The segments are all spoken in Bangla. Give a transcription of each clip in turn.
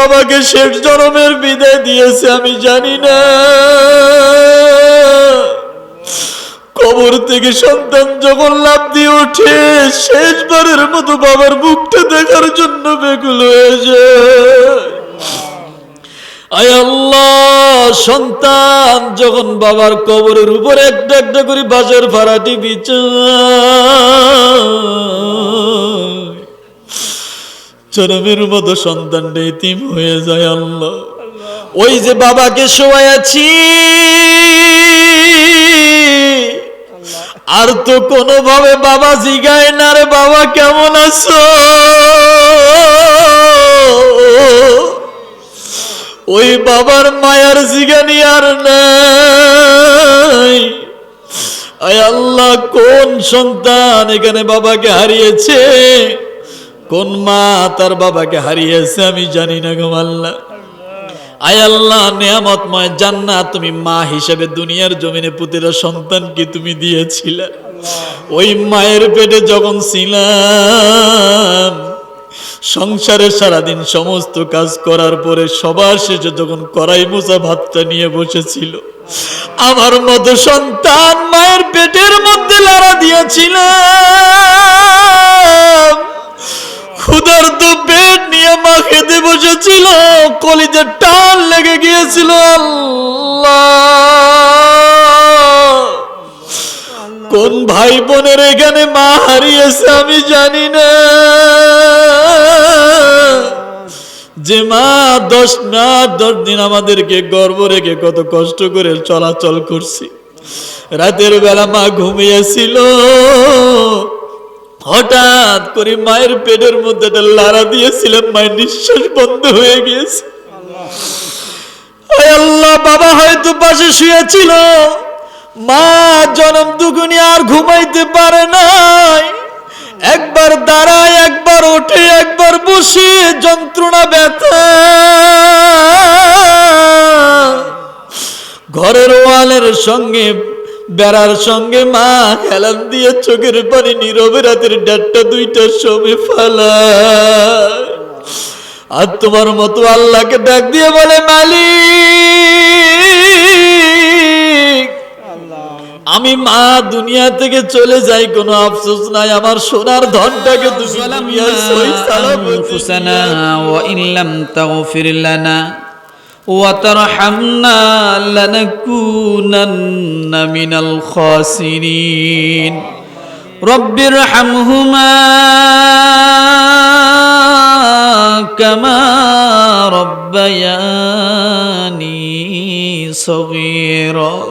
বাবাকে শেষ জনমের বিদায় দিয়েছে, আমি জানি না। কবর থেকে সন্তান যখন লাভ দিয়ে ওঠে, শেষবারের মতো বাবার মুখটা দেখার জন্য বেকুল হয়ে আল্লাহ, সন্তান যখন বাবার কবরের উপর একটা একটা করে বাজার ভাড়াটি বিচার চরমের মতো সন্তানটা ইতিম হয়ে যায় আল্লাহ। ওই যে বাবাকে শোয়াছি আর তো কোনোভাবে বাবা জিগায় না রে বাবা, কেমন আছো? ওই বাবার মায়ার জিগানি আর নাই। আয় আল্লাহ, কোন সন্তান এখানে বাবাকে হারিয়েছে? কোন মা তার বাবাকে হারিয়েছে আমি জানি না গো আল্লাহ। আয় আল্লাহ, নেয়ামতময় জান্নাত তুমি মা হিসেবে দুনিয়ার জমিনে পুতিরা সন্তানকে তুমি দিয়েছিলে। ওই মায়ের পেটে যখন ছিলাম, সংসারে সারাদিন সমস্ত কাজ করার পরে সবার শেষে যখন কড়াই মোচা ভাতটা নিয়ে বসেছিল, আমার মতো সন্তান মায়ের পেটের মধ্যে লড়া দিয়েছিলাম। ক্ষুধার তো পেট নিয়ে মা খেতে বসেছিল, কলিজের টান লেগে গিয়েছিল কোন ভাই বোনের এখানে মা হারিয়েছে আমি জানি না। যে মা দশ না দশ দিন আমাদেরকে গর্ব রেখে কত কষ্ট করে চলাচল করছি। রাতের বেলা মা ঘুমিয়েছিল। হঠাৎ করে মায়ের পেটের মধ্যে একটা লাড়া দিয়েছিলাম মায়ের নিঃশ্বাস বন্ধ হয়ে গিয়েছে। আল্লাহ, বাবা হয়তো পাশে শুয়েছিল। মা জনম দুগুনি আর ঘুমাইতে পারে নাই। একবার দাঁড়ায়, একবার ওঠে, একবার বসে, যন্ত্রণা ব্যথা। ঘরের ওয়ালের সঙ্গে বেড়ার সঙ্গে মা হেলান দিয়ে চোখের পানি নীরবে রাতের দেড়টা, দুইটার সময় ফালা আর তোমার মতো আল্লাহকে ডাক দিয়ে বলে, মালিক, আমি মা দুনিয়া থেকে চলে যাই, কোনো আফসোস নাই, আমার সোনার ধনটাকে তুমি দুনিয়া সই সালাম ও ইল্লাম তাগফির লানা। وترحمنا لنكونن من الخاسرين. رب ارحمهما كما ربياني صغيرا.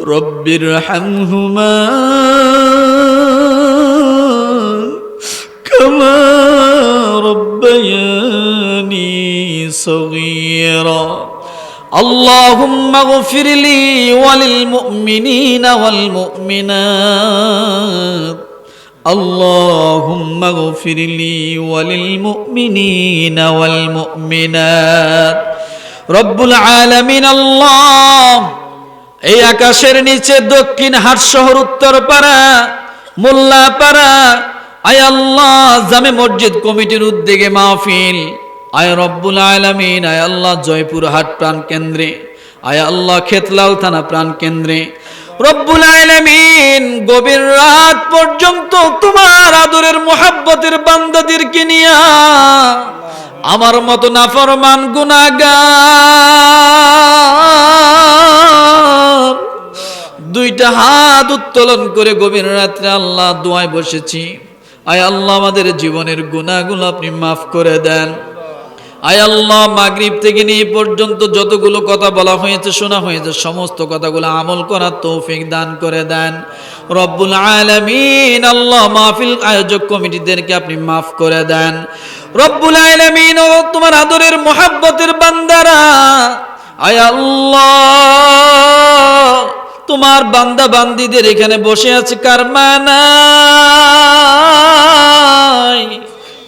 رب ارحمهما اللهم اغفر لي وللمؤمنين والمؤمنات اللهم اغفر لي وللمؤمنين والمؤمنات رب العالمين الله এই আকাশের নিচে দক্ষিণ হাট শহর উত্তর পাড়া মোল্লা পাড়া আয় আল্লাহ জামে মসজিদ কমিটির উদ্যোগে মাহফিল আয় রব্বুল আলামিন, আয় আল্লাহ জয়পুর হাট প্রাণ কেন্দ্রে, আয় আল্লাহ খেতলাল থানা প্রাণ কেন্দ্রে। রব্বুল আলামিন, গভীর রাত পর্যন্ত তোমার আদরের মোহাব্বতের বান্দাদেরকে নিয়া আমার মতো নাফরমান গুনাগার দুইটা হাত উত্তোলন করে গভীর রাত্রে আল্লাহ দোয়ায় বসেছি। আয় আল্লাহ আমাদের জীবনের গুণাগুলো আপনি মাফ করে দেন। আল্লাহ, মাগরিব থেকে নিয়ে পর্যন্ত যতগুলো কথা বলা হয়েছে, শোনা হয়েছে, সমস্ত কথাগুলো আমল করার তৌফিক দান করে দেন। রব্বুল আলামিন, আল্লাহ মাহফিল আয়োজক কমিটিদেরকে আপনি মাফ করে দেন। রব্বুল আলামিন, ও তোমার আদরের মোহাব্বতের বান্দারা, আয় আল্লাহ, তোমার বান্দা বান্দিদের এখানে বসে আছে কার মানাই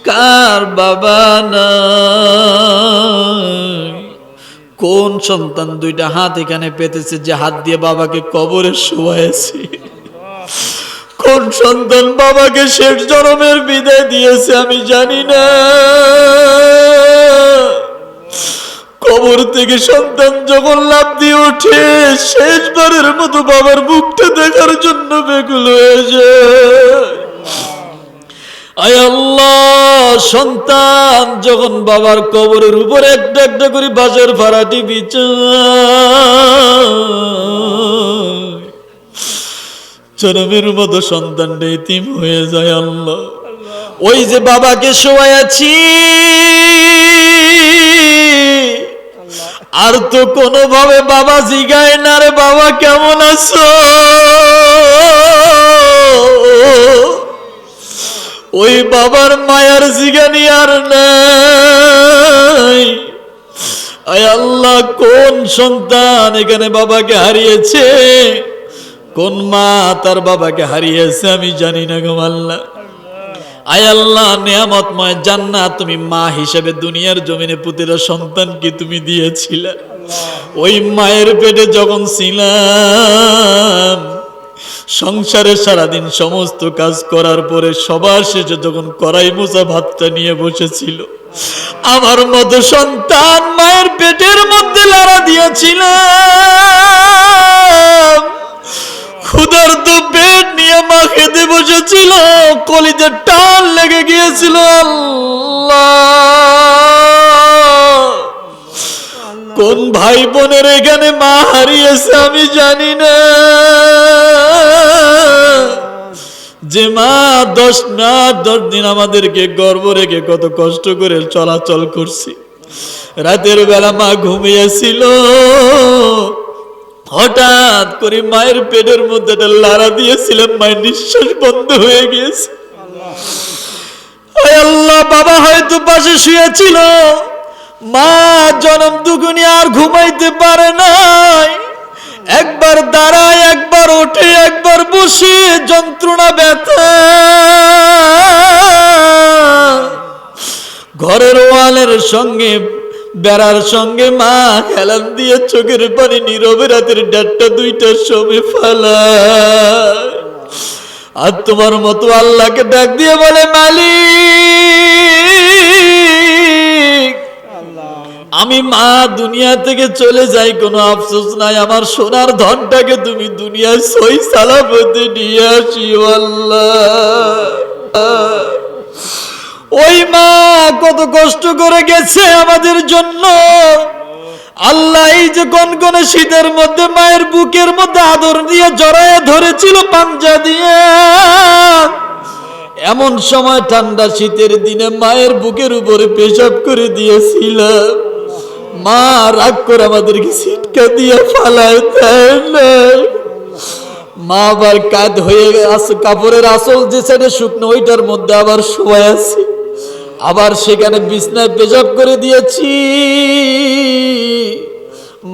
কার বাবা নাই? কোন সন্তান দুইটা হাত এখানে পেতেছে যে হাত দিয়ে বাবাকে কবরে শোয়াইছে? কোন সন্তান বাবাকে শেষ জনমের বিদায় দিয়েছে আমি জানি না। কবর থেকে সন্তান যখন লাভ দিয়ে ওঠে, শেষবারের মতো বাবার মুখটা দেখার জন্য বেকুল হয়ে যায়। সন্তান, যখন বাবার কবরের উপরে একটা একটা করে বাজার ভাড়াটি বিচার চরমের মতো সন্তানটা ইতিম হয়ে যায় আল্লাহ। ওই যে বাবাকে শোয়াছি আর তো কোনোভাবে বাবা জিগায় না রে, বাবা কেমন আছো? ওই বাবার মায়ার জিগানি আর নাই। আয় আল্লাহ, কোন সন্তান এখানে বাবাকে হারিয়েছে? কোন মা তার বাবাকে হারিয়েছে? আমি জানি না গো আল্লাহ। আয় আল্লাহ, নিয়ামতময় জান্নাত তুমি মা হিসেবে দুনিয়ার জমিনে পুতিরা সন্তানকে তুমি দিয়েছিলে? ওই মায়ের পেটে যখন ছিলাম সংসারে সারাদিন সমস্ত কাজ করার পরে সবার শেষে যখন কড়াই মোচা ভাতটা নিয়ে বসেছিল, আমার মতো সন্তান মায়ের পেটের মধ্যে লড়া দিয়েছিলাম। ক্ষুধার তো পেট নিয়ে খেতে বসেছিল, কলিজের টান লেগে গিয়েছিল। আল্লাহ! কোন ভাই বোনের এখানে মা হারিয়েছে আমি জানি না। যে মা দশ না দশ দিন আমাদেরকে গর্ব রেখে কত কষ্ট করে চলাচল করছি। রাতের বেলা মা ঘুমিয়েছিল। হঠাৎ করে মায়ের পেটের মধ্যে একটা লাড়া দিয়েছিলাম মায়ের নিঃশ্বাস বন্ধ হয়ে গিয়েছে। আল্লাহ বাবা হয়তো পাশে শুয়েছিল। মা জনম দুগুনি আর ঘুমাইতে পারে নাই। একবার দাঁড়ায়, একবার ওঠে, একবার বসে, যন্ত্রণা ব্যথা। ঘরের ওয়ালের সঙ্গে, বেড়ার সঙ্গে মা হেলান দিয়ে চোখের পানি নীরবে রাতের দেড়টা দুইটার সময় ফেলা আর তোমার মতো আল্লাহকে ডাক দিয়ে বলে, মালিক! আমি মা দুনিয়া থেকে চলে যাই, কোনো আফসোস নাই। আমার সোনার ধনটাকে তুমি দুনিয়ায় সই সালামতে নিয়ে আসি ওই মা কত কষ্ট করে গেছে আমাদের জন্য। আল্লাহ এই যে গনগনে শীতের মধ্যে, মায়ের বুকের মধ্যে আদর দিয়ে জড়ায় ধরেছিল পাঞ্জা দিয়ে। এমন সময় ঠান্ডা শীতের দিনে মায়ের বুকের উপরে পেশাব করে দিয়েছিলাম। মা রাগ করে আমাদেরকে সিটকা দিয়ে ফালায়। মা আবার কাঁধ হয়ে আস কাপড়ের আসল যে সাইডে শুকনো, ওইটার মধ্যে আবার শোয়া আছে। আবার সেখানে বিছনায় পেশাব করে দিয়েছি।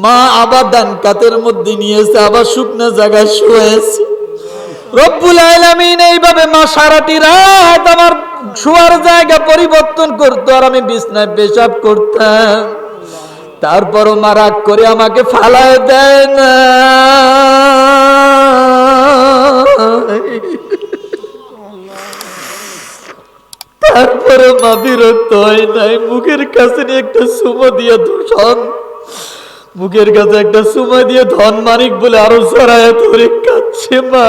মা আবার ডান কাতের মধ্যে নিয়েছে আবার শুকনো জায়গায় শুয়েছে রব্বুল আলামিন এইভাবে মা সারাটি রাত আমার শোয়ার জায়গা পরিবর্তন করতো আর আমি বিছনায় পেশাব করতাম। তারপরও মারাক করে আমাকে ফালায় দেয় না। তারপরে মা বিরক্ত হয় নাই। মুখের কাছে নিয়ে একটা সুমো দিয়ে ধন মুখের কাছে একটা সুমো দিয়ে ধন মানিক বলে আরও সরায় ধরে কাচ্ছে মা।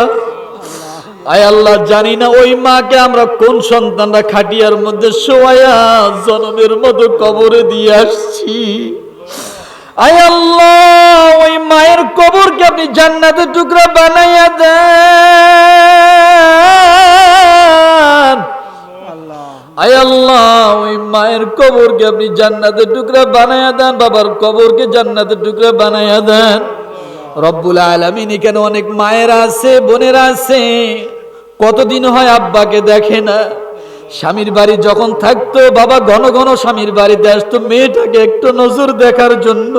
আয় আল্লাহ, জানি না ওই মাকে আমরা কোন সন্তানরা খাটিয়ার মধ্যে শোয়া জনমের মতো কবরে দিয়ে আসছি। আয় আল্লাহ, ওই মায়ের কবরকে আপনি জান্নাতের টুকরা বানাইয়া দেন। আয় আল্লাহ, ওই মায়ের কবরকে আপনি জান্নাতের টুকরা বানাইয়া দেন, বাবার কবরকে জান্নাতের টুকরা বানাইয়া দেন। রব্বুল আলামিন এখানে অনেক মায়েরা আছে, বোনেরা আছে। কতদিন হয় আব্বাকে দেখে না? স্বামীর বাড়ি যখন থাকতো, বাবা ঘন ঘন স্বামীর বাড়িতে আসতো, মেয়েটাকে একটু নজর দেখার জন্য।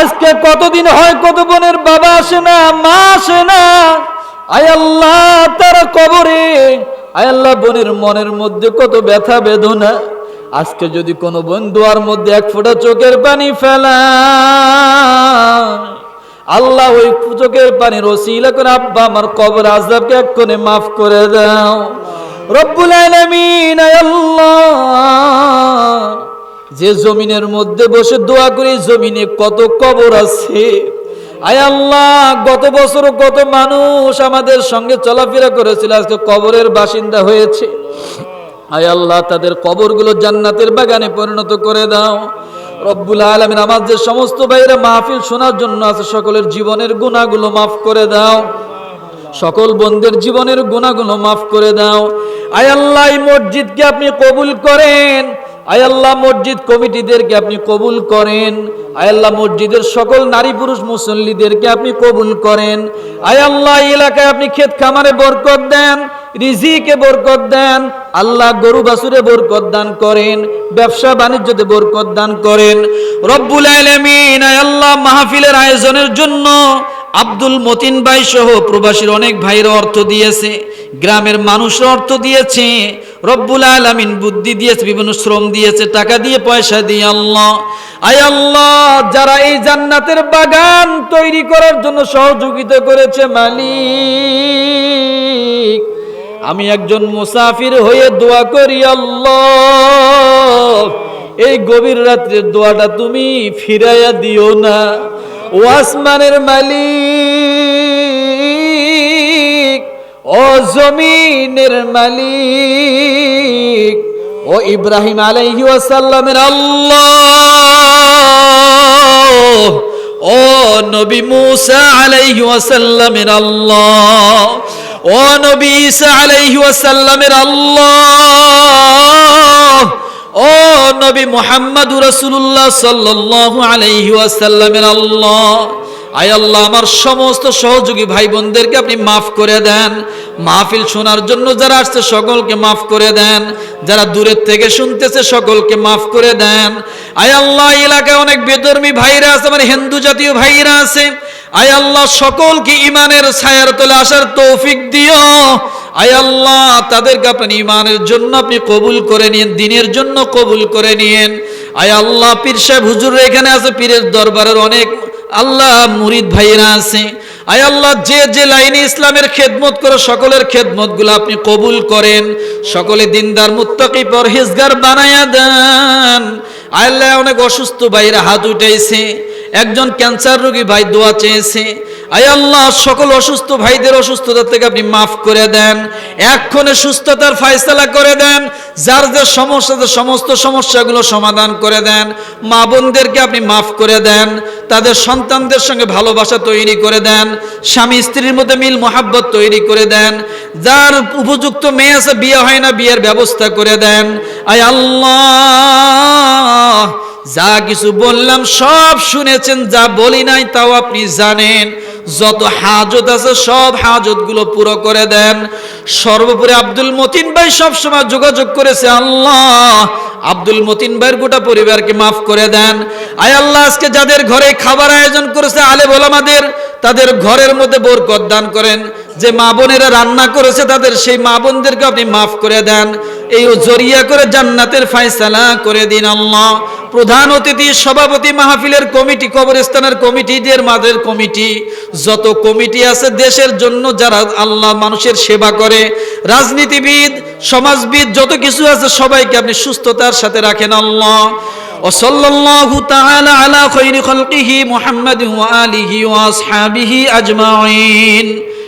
আজকে কতদিন হয়, কত বোনের বাবা আসে না, মা আসে না? আয় আল্লাহ তারা কবরে। আয় আল্লাহ বোনের মনের মধ্যে কত ব্যথা, বেদনা। আজকে যদি কোনো বন্ধুয়ার মধ্যে এক ফোঁটা চোখের পানি ফেলা, আল্লাহ ওই চোখের পানি ওসিলা করে, আব্বা, আমার কবর আজাবকে এক্ষণে মাফ করে দাও। রব্বুল আলামিন আল্লাহ। যে জমিনের মধ্যে বসে দোয়া করি, জমিনে কত কবর আছে। আয় আল্লাহ, গত বছর কত মানুষ আমাদের সঙ্গে চলাফেরা করেছিল, আজকে কবরের বাসিন্দা হয়েছে। আয় আল্লাহ, তাদের কবরগুলো জান্নাতের বাগানে পরিণত করে দাও। রব্বুল আলমিন আমার যে সমস্ত ভাইরা মাহফিল শোনার জন্য আছে, সকলের জীবনের গুণাগুলো মাফ করে দাও। সকল বন্ধের জীবনের গুণাগুলো মাফ করে দাও। আয় আল্লাহ মসজিদকে আপনি কবুল করেন। আয় আল্লাহ, মসজিদ কমিটিদেরকে আপনি কবুল করেন। আয় আল্লাহ, মসজিদের সকল নারী পুরুষ মুসল্লিদেরকে আপনি কবুল করেন। আয় আল্লাহ, এই এলাকায় আপনি ক্ষেত খামারে বরকত দেন, রিজিকে বরকত দেন, আল্লাহ গরু বাসুরে বরকত দান করেন, ব্যবসা বাণিজ্যতে বরকত দান করেন। রব্বুল আলামিন, আয় আল্লাহ, মাহফিলের আয়োজনের জন্য আব্দুল মতিন ভাই সহ প্রবাসীর অনেক ভাইরা অর্থ দিয়েছে, গ্রামের মানুষরা অর্থ দিয়েছে, রব্বুল আলামিন বুদ্ধি দিয়েছে, বিভিন্ন শ্রম দিয়েছে, টাকা দিয়ে পয়সা দিয়ে আল্লাহ। আয় আল্লাহ, যারা এই জান্নাতের বাগান তৈরি করার জন্য সহযোগিতা করেছে মালিক, আমি একজন মুসাফির হয়ে দোয়া করি আল্লাহ, এই গভীর রাত্রের দোয়াটা তুমি ফিরাইয়া দিও না। ও আসমানের মালিক, ও জমিনের মালিক, ও ইব্রাহিম আলাইহি ওয়াসাল্লামের আল্লাহ, ও নবী মুসা আলাইহি ওয়াসাল্লামের আল্লাহ, ও নবী ঈসা আলাইহি ওয়াসাল্লামের আল্লাহ ও নবী মুহাম্মদুর রাসূলুল্লাহ সাল্লাল্লাহু আলাইহি ওয়াসাল্লামের আল্লাহ, আয় আল্লাহ, আমার সমস্ত সহযোগী ভাই বোনদেরকে আপনি মাফ করে দেন। মাহফিল শোনার জন্য যারা আসছে সকলকে মাফ করে দেন। যারা দূরের থেকে শুনতেছে সকলকে মাফ করে দেন। আয় আল্লাহ এলাকায় অনেক বেদর্মী ভাইরা আছে, আমার হিন্দু জাতীয় ভাইরা আছে। আয় আল্লাহ, সকলকে ইমানের ছায়ার তলে আসার তৌফিক দিও। আয় আল্লাহ, তাদেরকে আপনি ইমানের জন্য আপনি কবুল করে নিন, দিনের জন্য কবুল করে নিন। আয় আল্লাহ, পীর সাহেব হুজুর এখানে আছে, পীরের দরবারের অনেক আল্লাহ মুরিদ ভাইরা আছে। আয় আল্লাহ, যে যে লাইনে ইসলামের খেদমত করে সকলের খেদমতগুলো আপনি কবুল করেন, সকলে দিনদার, মুত্তাকি, পরহেজগার বানায়া দেন। আল্লাহ, অনেক অসুস্থ ভাইরা হাত উঠাইছে, একজন ক্যান্সার রোগী ভাই দোয়া চেয়েছে আয় আল্লাহ, সকল অসুস্থ ভাইদের অসুস্থতা থেকে আপনি মাফ করে দেন। এক্ষণে সুস্থতার ফায়সালা করে দেন। যার যে সমস্যা সমস্ত সমস্যাগুলো সমাধান করে দেন। মা বোনদেরকে আপনি মাফ করে দেন। তাদের সন্তানদের সঙ্গে ভালোবাসা তৈরি করে দেন। স্বামী স্ত্রীর মধ্যে মিল মোহাব্বত তৈরি করে দেন। যার উপযুক্ত মেয়ে আছে, বিয়ে হয় না, বিয়ের ব্যবস্থা করে দেন। আয় আল্লাহ যা কিছু বললাম, সব শুনেছেন, যা বলি নাই তাও আপনি জানেন। যত হাজত আছে, সব হাজতগুলো পুরো করে দেন। সর্বোপরি আব্দুল মতিন ভাই সব সময় যোগাযোগ করেছে, আল্লাহ, আব্দুল মতিন ভাইয়ের গোটা পরিবারকে মাফ করে দেন। আয় আল্লাহ, আজকে যাদের ঘরে খাবার আয়োজন করেছে আলে বলামাদের তাদের ঘরের মধ্যে বরকত দান করেন। যে মা বোনেরা রান্না করেছে তাদের সেই মা বোনদেরকে আপনি মাফ করে দেন এই জরিয়া করে জান্নাতের ফায়সালা করে দিন আল্লাহ প্রধান অতিথি সভাপতি মাহফিলের কমিটি কবরস্থানের কমিটিদের মাদের কমিটি যত কমিটি আছে দেশের জন্য যারা আল্লাহ মানুষের সেবা করে রাজনীতিবিদ সমাজবিদ যত কিছু আছে সবাইকে আপনি সুস্থতার সাথে রাখেন আল্লাহ وصلى الله تعالى على خير خلقه محمد وآله وأصحابه أجمعين